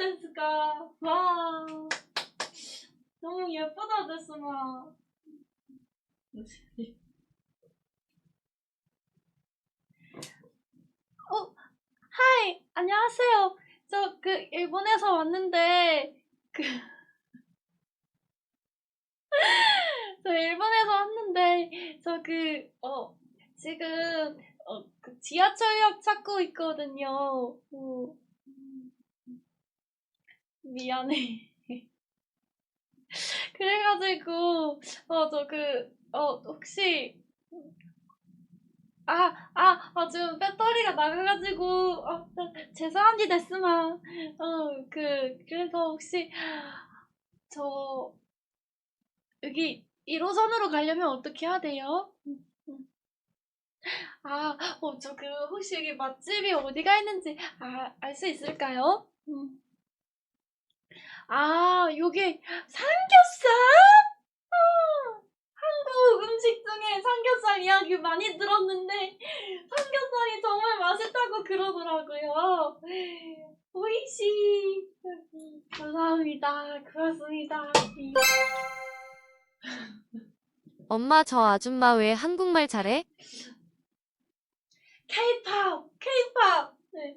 데스까? 와. 너무 예쁘다, 데스마. 어, 하이, 안녕하세요. 저 그 일본에서 왔는데 그 저 일본에서 왔는데 저 그 어 지금 어 그 지하철역 찾고 있거든요. 오. 미안해. 그래가지고 어저그 어 혹시 아, 아, 아, 지금 배터리가 나가가지고, 어, 죄송한지 데스마. 어, 그, 그래서 혹시, 저, 여기 1호선으로 가려면 어떻게 해야 돼요? 아, 어, 저 그, 혹시 여기 맛집이 어디가 있는지, 아, 알 수 있을까요? 음. 아, 여기 삼겹살? 어, 한국 음식 중에 삼겹살 이야기 많이 들었는데, 삼겹살이 정말 맛있다고 그러더라고요. 오이시. 감사합니다. 고맙습니다. 엄마 저 아줌마 왜 한국말 잘해? K-pop, K-pop. 네.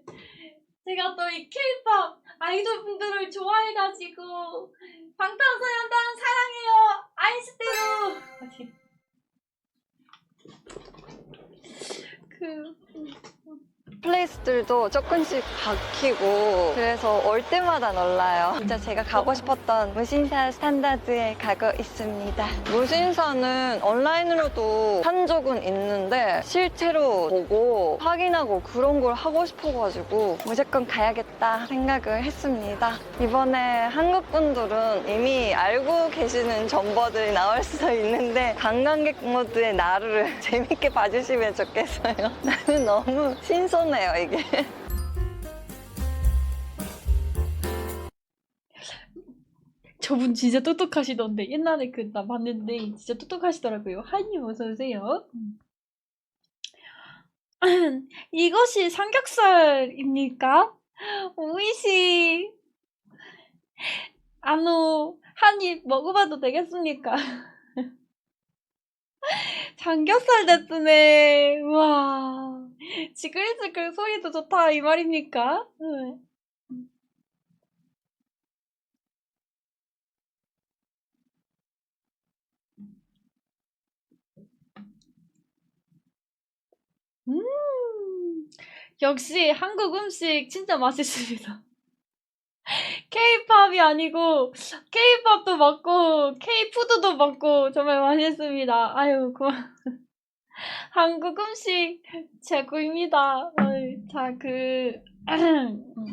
제가 또이 K-pop 아이돌 분들을 좋아해가지고 방탄소년단 사랑해요. 아이스테루. 그 플레이스들도 조금씩 바뀌고 그래서 올 때마다 놀라요. 진짜 제가 가고 싶었던 무신사 스탠다드에 가고 있습니다. 무신사는 온라인으로도 한 적은 있는데 실제로 보고 확인하고 그런 걸 하고 싶어가지고 무조건 가야겠다 생각을 했습니다. 이번에 한국 분들은 이미 알고 계시는 정보들이 나올 수 있는데 관광객 모드의 나루를 재밌게 봐주시면 좋겠어요. 나는 너무 신선 해요, 이게. 저분 진짜 똑똑하시던데 옛날에 그 나 봤는데 진짜 똑똑하시더라고요. 하이님 어서 오세요. 음. 이것이 삼겹살입니까? 오이시. 아노 한입 먹어봐도 되겠습니까? 삼겹살 됐으네. 우와. 지글지글 소리도 좋다 이 말입니까? 네. 음, 역시 한국 음식 진짜 맛있습니다. K-팝이 아니고 K-팝도 먹고 K-푸드도 먹고 정말 맛있습니다. 아유 고마. 한국 음식 최고입니다. 자, 그